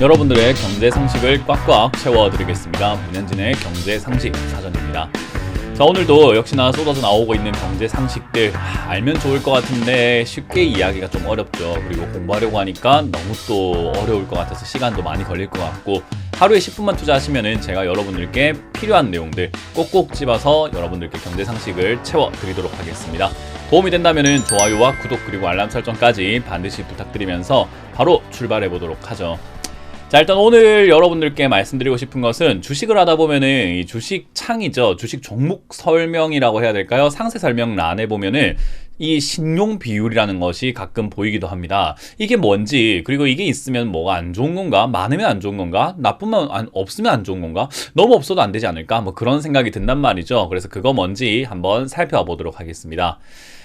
여러분들의 경제 상식을 꽉꽉 채워드리겠습니다. 문현진의 경제 상식 사전입니다. 자 오늘도 역시나 쏟아져 나오고 있는 경제 상식들 아, 알면 좋을 것 같은데 쉽게 이야기가 좀 어렵죠. 그리고 공부하려고 하니까 너무 또 어려울 것 같아서 시간도 많이 걸릴 것 같고 하루에 10분만 투자하시면은 제가 여러분들께 필요한 내용들 꼭꼭 집어서 여러분들께 경제 상식을 채워 드리도록 하겠습니다. 도움이 된다면은 좋아요와 구독 그리고 알람 설정까지 반드시 부탁드리면서 바로 출발해 보도록 하죠. 자 일단 오늘 여러분들께 말씀드리고 싶은 것은 주식을 하다 보면은 이 주식 창이죠 주식 종목 설명이라고 해야 될까요 상세 설명란에 보면은 이 신용 비율이라는 것이 가끔 보이기도 합니다. 이게 뭔지 그리고 이게 있으면 뭐가 안 좋은 건가? 많으면 안 좋은 건가? 나쁘면 안, 없으면 안 좋은 건가? 너무 없어도 안 되지 않을까? 뭐 그런 생각이 든단 말이죠. 그래서 그거 뭔지 한번 살펴보도록 하겠습니다.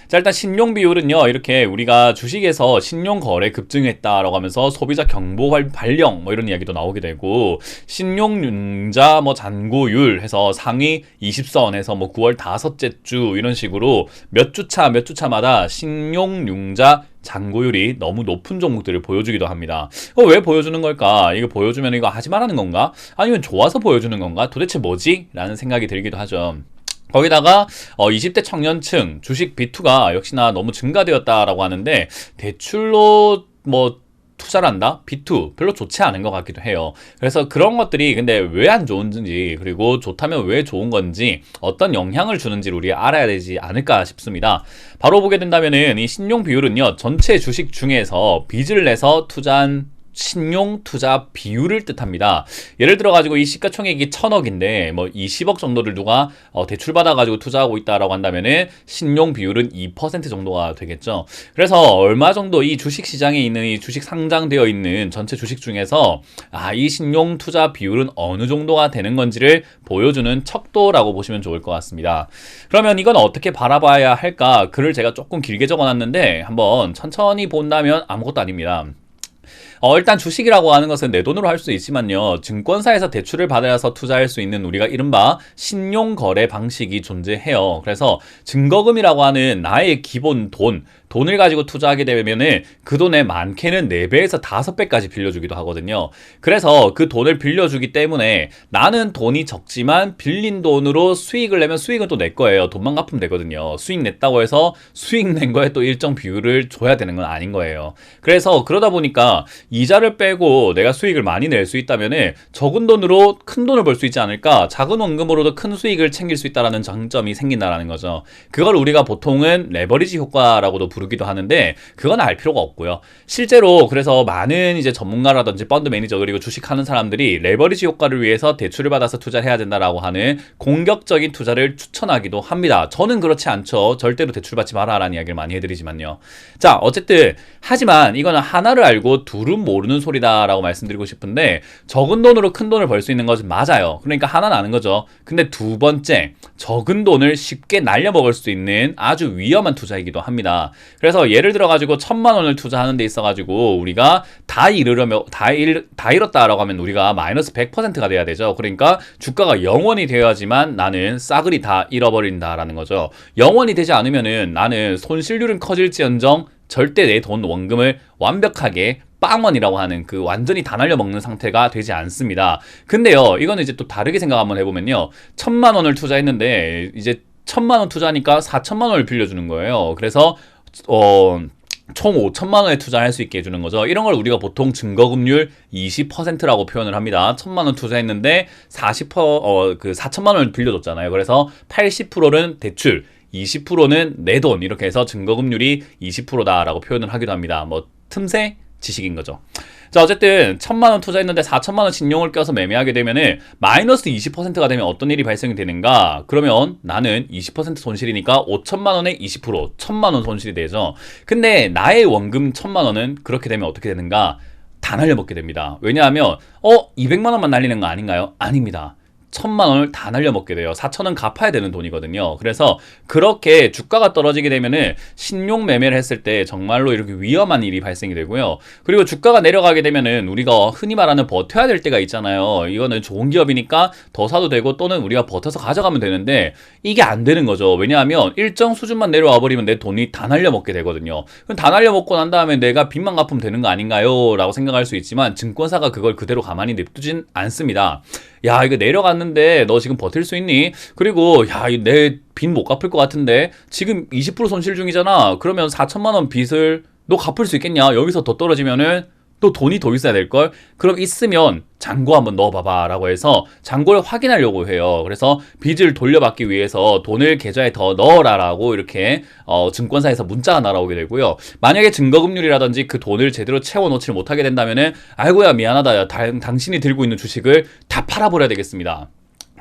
자 일단 신용 비율은요 이렇게 우리가 주식에서 신용 거래 급증했다라고 하면서 소비자 경보 발령 뭐 이런 이야기도 나오게 되고 신용 융자 뭐 잔고율 해서 상위 20선에서 뭐 9월 다섯째 주 이런 식으로 몇 주차 몇 주차마다 신용 융자 잔고율이 너무 높은 종목들을 보여주기도 합니다. 왜 보여주는 걸까? 이거 보여주면 이거 하지 말라는 건가? 아니면 좋아서 보여주는 건가? 도대체 뭐지? 라는 생각이 들기도 하죠. 거기다가 어 20대 청년층 주식 비투가 역시나 너무 증가되었다라고 하는데 대출로 뭐 투자를 한다? B2 별로 좋지 않은 것 같기도 해요. 그래서 그런 것들이 근데 왜 안 좋은지 그리고 좋다면 왜 좋은 건지 어떤 영향을 주는지 우리 알아야 되지 않을까 싶습니다. 바로 보게 된다면은 이 신용 비율은요 전체 주식 중에서 빚을 내서 투자한 신용 투자 비율을 뜻합니다. 예를 들어 가지고 이 시가총액이 천억인데 뭐 20억 정도를 누가 어, 대출 받아 가지고 투자하고 있다라고 한다면은 신용 비율은 2% 정도가 되겠죠. 그래서 얼마 정도 이 주식 시장에 있는 이 주식 상장되어 있는 전체 주식 중에서 아, 이 신용 투자 비율은 어느 정도가 되는 건지를 보여주는 척도라고 보시면 좋을 것 같습니다. 그러면 이건 어떻게 바라봐야 할까? 글을 제가 조금 길게 적어 놨는데 한번 천천히 본다면 아무것도 아닙니다. 어, 일단 주식이라고 하는 것은 내 돈으로 할 수 있지만요. 증권사에서 대출을 받아서 투자할 수 있는 우리가 이른바 신용거래 방식이 존재해요. 그래서 증거금이라고 하는 나의 기본 돈, 돈을 가지고 투자하게 되면은 그 돈의 많게는 4배에서 5배까지 빌려주기도 하거든요. 그래서 그 돈을 빌려주기 때문에 나는 돈이 적지만 빌린 돈으로 수익을 내면 수익은 또 내 거예요. 돈만 갚으면 되거든요. 수익 냈다고 해서 수익 낸 거에 또 일정 비율을 줘야 되는 건 아닌 거예요. 그래서 그러다 보니까 이자를 빼고 내가 수익을 많이 낼 수 있다면은 적은 돈으로 큰 돈을 벌 수 있지 않을까? 작은 원금으로도 큰 수익을 챙길 수 있다라는 장점이 생긴다라는 거죠. 그걸 우리가 보통은 레버리지 효과라고도 부르 기도 하는데 그건 알 필요가 없고요. 실제로 그래서 많은 이제 전문가라든지 펀드 매니저 그리고 주식하는 사람들이 레버리지 효과를 위해서 대출을 받아서 투자를 해야 된다라고 하는 공격적인 투자를 추천하기도 합니다. 저는 그렇지 않죠. 절대로 대출 받지 마라라는 이야기를 많이 해드리지만요. 자 어쨌든 하지만 이거는 하나를 알고 둘은 모르는 소리다라고 말씀드리고 싶은데 적은 돈으로 큰 돈을 벌 수 있는 것은 맞아요. 그러니까 하나는 아는 거죠. 근데 두 번째 적은 돈을 쉽게 날려먹을 수 있는 아주 위험한 투자이기도 합니다. 그래서 예를 들어 가지고 천만 원을 투자하는 데 있어 가지고 우리가 다 잃으려면 다, 잃, 다 잃었다라고 하면 우리가 마이너스 100%가 돼야 되죠. 그러니까 주가가 영원이 되어야지만 나는 싸그리 다 잃어버린다라는 거죠. 영원이 되지 않으면은 나는 손실률은 커질지언정 절대 내 돈 원금을 완벽하게 빵원이라고 하는 그 완전히 다 날려먹는 상태가 되지 않습니다. 근데요, 이거는 이제 또 다르게 생각 한번 해보면요. 천만 원을 투자했는데 이제 천만 원 투자하니까 사천만 원을 빌려주는 거예요. 그래서 어. 총 5천만 원에 투자할 수 있게 해주는 거죠. 이런 걸 우리가 보통 증거금률 20%라고 표현을 합니다. 천만 원 투자했는데 40% 어, 그 4천만 원을 빌려줬잖아요. 그래서 80%는 대출, 20%는 내 돈 이렇게 해서 증거금률이 20%다라고 표현을 하기도 합니다. 뭐 틈새 지식인 거죠. 자, 어쨌든 천만 원 투자했는데 4천만 원 신용을 껴서 매매하게 되면은 마이너스 20%가 되면 어떤 일이 발생이 되는가? 그러면 나는 20% 손실이니까 5천만 원에 20% 천만 원 손실이 되죠. 근데 나의 원금 천만 원은 그렇게 되면 어떻게 되는가? 다 날려먹게 됩니다. 왜냐하면 어 200만 원만 날리는 거 아닌가요? 아닙니다. 천만 원을 다 날려먹게 돼요. 4천 원 갚아야 되는 돈이거든요. 그래서 그렇게 주가가 떨어지게 되면은 신용 매매를 했을 때 정말로 이렇게 위험한 일이 발생이 되고요. 그리고 주가가 내려가게 되면은 우리가 흔히 말하는 버텨야 될 때가 있잖아요. 이거는 좋은 기업이니까 더 사도 되고 또는 우리가 버텨서 가져가면 되는데 이게 안 되는 거죠. 왜냐하면 일정 수준만 내려와 버리면 내 돈이 다 날려먹게 되거든요. 그럼 다 날려먹고 난 다음에 내가 빚만 갚으면 되는 거 아닌가요? 라고 생각할 수 있지만 증권사가 그걸 그대로 가만히 냅두진 않습니다. 야, 이거 내려 갔는데 너 지금 버틸 수 있니? 그리고 야, 내 빚 못 갚을 것 같은데 지금 20% 손실 중이잖아. 그러면 4천만 원 빚을 너 갚을 수 있겠냐? 여기서 더 떨어지면은 또 돈이 더 있어야 될 걸. 그럼 있으면 잔고 한번 넣어봐봐 라고 해서 잔고를 확인하려고 해요. 그래서 빚을 돌려받기 위해서 돈을 계좌에 더 넣어라 라고 이렇게 어, 증권사에서 문자가 날아오게 되고요. 만약에 증거금률이라든지 그 돈을 제대로 채워놓지 못하게 된다면은 아이고야 미안하다. 야, 당, 당신이 들고 있는 주식을 다 팔아버려야 되겠습니다.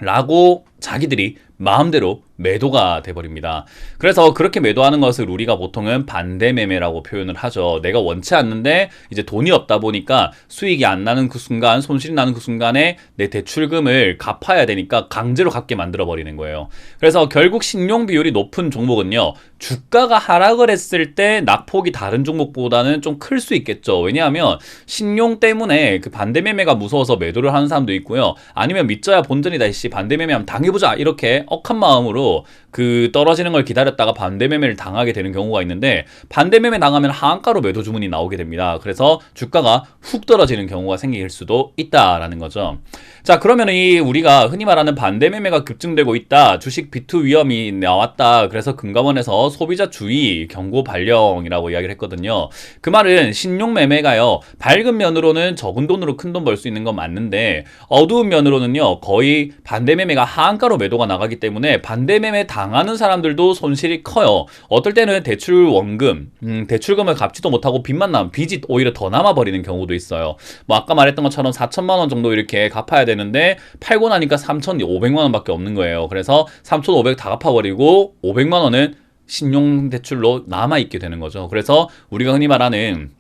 라고 자기들이 마음대로 매도가 돼버립니다. 그래서 그렇게 매도하는 것을 우리가 보통은 반대 매매라고 표현을 하죠. 내가 원치 않는데 이제 돈이 없다 보니까 수익이 안 나는 그 순간, 손실이 나는 그 순간에 내 대출금을 갚아야 되니까 강제로 갚게 만들어 버리는 거예요. 그래서 결국 신용 비율이 높은 종목은요, 주가가 하락을 했을 때 낙폭이 다른 종목보다는 좀 클 수 있겠죠. 왜냐하면 신용 때문에 그 반대 매매가 무서워서 매도를 하는 사람도 있고요. 아니면 믿져야 본전이다 이씨 반대 매매하면 당해보자 이렇게 억한 마음으로 그 떨어지는 걸 기다렸다가 반대 매매를 당하게 되는 경우가 있는데 반대 매매 당하면 하한가로 매도 주문이 나오게 됩니다. 그래서 주가가 훅 떨어지는 경우가 생길 수도 있다라는 거죠. 자, 그러면 이 우리가 흔히 말하는 반대 매매가 급증되고 있다. 주식 비투 위험이 나왔다. 그래서 금감원에서 소비자 주의 경고 발령이라고 이야기를 했거든요. 그 말은 신용 매매가요. 밝은 면으로는 적은 돈으로 큰 돈 벌 수 있는 건 맞는데 어두운 면으로는요. 거의 반대 매매가 하한가로 매도가 나가기 때문에 반대 매매 당 하는 사람들도 손실이 커요. 어떨 때는 대출 원금, 음, 대출금을 갚지도 못하고 빚만 남, 빚이 오히려 더 남아버리는 경우도 있어요. 뭐 아까 말했던 것처럼 4천만 원 정도 이렇게 갚아야 되는데 팔고 나니까 3,500만 원밖에 없는 거예요. 그래서 3,500 다 갚아버리고 500만 원은 신용대출로 남아있게 되는 거죠. 그래서 우리가 흔히 말하는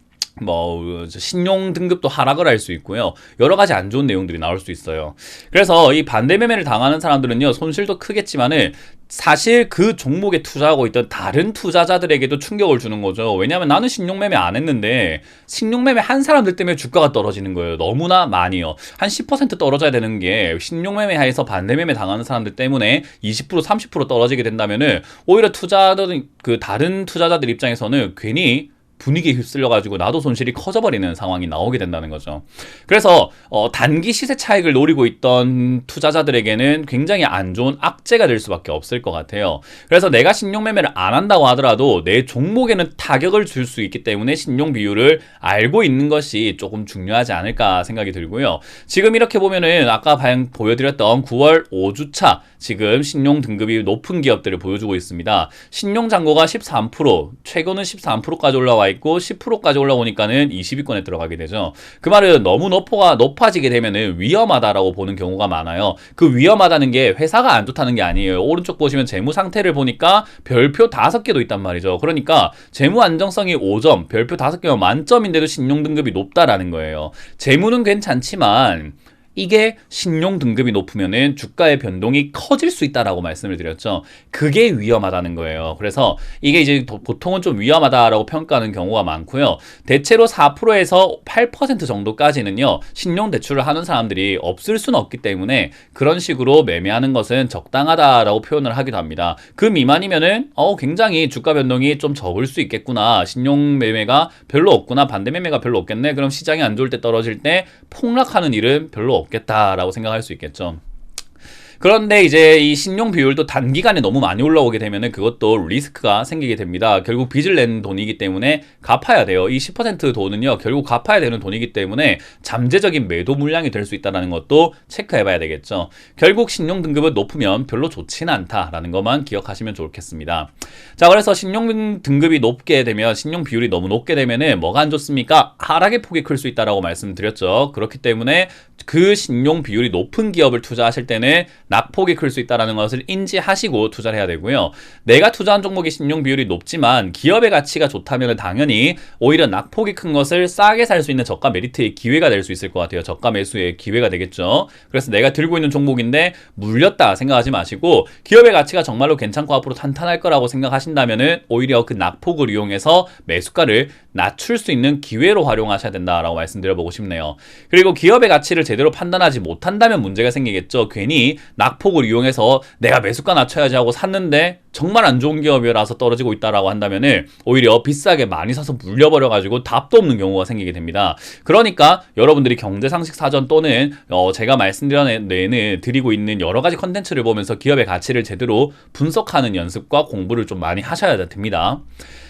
뭐 신용 등급도 하락을 할 수 있고요. 여러 가지 안 좋은 내용들이 나올 수 있어요. 그래서 이 반대 매매를 당하는 사람들은요. 손실도 크겠지만은 사실 그 종목에 투자하고 있던 다른 투자자들에게도 충격을 주는 거죠. 왜냐하면 나는 신용매매 안 했는데 신용매매 한 사람들 때문에 주가가 떨어지는 거예요. 너무나 많이요. 한 10% 떨어져야 되는 게 신용매매 하에서 반대매매 당하는 사람들 때문에 20% 30% 떨어지게 된다면은 오히려 투자들 그 다른 투자자들 입장에서는 괜히 분위기에 휩쓸려 가지고 나도 손실이 커져 버리는 상황이 나오게 된다는 거죠. 그래서 어, 단기 시세 차익을 노리고 있던 투자자들에게는 굉장히 안 좋은 악재가 될 수밖에 없을 것 같아요. 그래서 내가 신용 매매를 안 한다고 하더라도 내 종목에는 타격을 줄 수 있기 때문에 신용 비율을 알고 있는 것이 조금 중요하지 않을까 생각이 들고요. 지금 이렇게 보면은 아까 보여드렸던 9월 5주차 지금 신용 등급이 높은 기업들을 보여주고 있습니다. 신용 잔고가 13%, 최고는 13%까지 올라와 있고 10%까지 올라오니까는 20위권에 들어가게 되죠. 그 말은 너무 높아가 높아지게 되면은 위험하다라고 보는 경우가 많아요. 그 위험하다는 게 회사가 안 좋다는 게 아니에요. 오른쪽 보시면 재무 상태를 보니까 별표 5개도 있단 말이죠. 그러니까 재무 안정성이 5점, 별표 5개면 만점인데도 신용 등급이 높다라는 거예요. 재무는 괜찮지만 이게 신용 등급이 높으면은 주가의 변동이 커질 수 있다라고 말씀을 드렸죠. 그게 위험하다는 거예요. 그래서 이게 이제 보통은 좀 위험하다라고 평가하는 경우가 많고요. 대체로 4%에서 8% 정도까지는요. 신용 대출을 하는 사람들이 없을 수는 없기 때문에 그런 식으로 매매하는 것은 적당하다라고 표현을 하기도 합니다. 그 미만이면은 어 굉장히 주가 변동이 좀 적을 수 있겠구나. 신용 매매가 별로 없구나. 반대 매매가 별로 없겠네. 그럼 시장이 안 좋을 때 떨어질 때 폭락하는 일은 별로 없 없겠다라고 생각할 수 있겠죠. 그런데 이제 이 신용 비율도 단기간에 너무 많이 올라오게 되면은 그것도 리스크가 생기게 됩니다. 결국 빚을 낸 돈이기 때문에 갚아야 돼요. 이 10% 돈은요, 결국 갚아야 되는 돈이기 때문에 잠재적인 매도 물량이 될 수 있다는 것도 체크해 봐야 되겠죠. 결국 신용 등급은 높으면 별로 좋지는 않다라는 것만 기억하시면 좋겠습니다. 자, 그래서 신용 등급이 높게 되면 신용 비율이 너무 높게 되면은 뭐가 안 좋습니까? 하락의 폭이 클 수 있다라고 말씀드렸죠. 그렇기 때문에 그 신용 비율이 높은 기업을 투자하실 때는 낙폭이 클 수 있다는 것을 인지하시고 투자를 해야 되고요. 내가 투자한 종목의 신용 비율이 높지만 기업의 가치가 좋다면 당연히 오히려 낙폭이 큰 것을 싸게 살 수 있는 저가 메리트의 기회가 될 수 있을 것 같아요. 저가 매수의 기회가 되겠죠. 그래서 내가 들고 있는 종목인데 물렸다 생각하지 마시고 기업의 가치가 정말로 괜찮고 앞으로 탄탄할 거라고 생각하신다면은 오히려 그 낙폭을 이용해서 매수가를 낮출 수 있는 기회로 활용하셔야 된다라고 말씀드려보고 싶네요. 그리고 기업의 가치를 제대로 판단하지 못한다면 문제가 생기겠죠. 괜히 낙폭을 이용해서 내가 매수가 낮춰야지 하고 샀는데 정말 안 좋은 기업이라서 떨어지고 있다라고 한다면은 오히려 비싸게 많이 사서 물려버려 가지고 답도 없는 경우가 생기게 됩니다. 그러니까 여러분들이 경제 상식 사전 또는 어 제가 말씀드리는 드리고 있는 여러 가지 컨텐츠를 보면서 기업의 가치를 제대로 분석하는 연습과 공부를 좀 많이 하셔야 됩니다.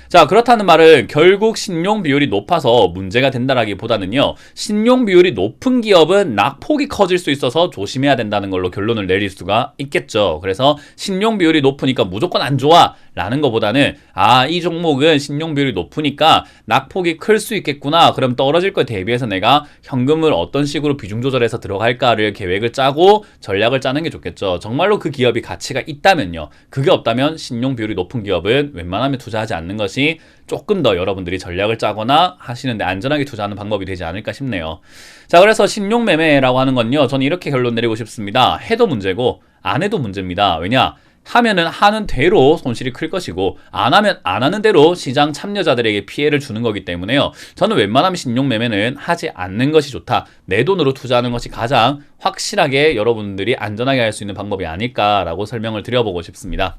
자, 그렇다는 말은 결국 신용 비율이 높아서 문제가 된다라기보다는요, 신용 비율이 높은 기업은 낙폭이 커질 수 있어서 조심해야 된다는 걸로 결론을 내릴 수가 있겠죠. 그래서 신용 비율이 높으니까 무조건 안 좋아! 라는 것보다는, 아, 이 종목은 신용 비율이 높으니까 낙폭이 클 수 있겠구나. 그럼 떨어질 걸 대비해서 내가 현금을 어떤 식으로 비중 조절해서 들어갈까를 계획을 짜고 전략을 짜는 게 좋겠죠. 정말로 그 기업이 가치가 있다면요. 그게 없다면 신용 비율이 높은 기업은 웬만하면 투자하지 않는 것이 조금 더 여러분들이 전략을 짜거나 하시는데 안전하게 투자하는 방법이 되지 않을까 싶네요. 자, 그래서 신용 매매라고 하는 건요. 저는 이렇게 결론 내리고 싶습니다. 해도 문제고 안 해도 문제입니다. 왜냐? 하면은 하는 대로 손실이 클 것이고 안 하면 안 하는 대로 시장 참여자들에게 피해를 주는 거기 때문에요. 저는 웬만하면 신용 매매는 하지 않는 것이 좋다. 내 돈으로 투자하는 것이 가장 확실하게 여러분들이 안전하게 할 수 있는 방법이 아닐까라고 설명을 드려보고 싶습니다.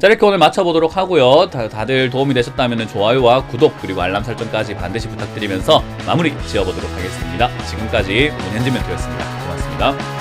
자 이렇게 오늘 마쳐보도록 하고요. 다, 다들 도움이 되셨다면 좋아요와 구독 그리고 알람 설정까지 반드시 부탁드리면서 마무리 지어보도록 하겠습니다. 지금까지 문현지 멘토였습니다. 고맙습니다.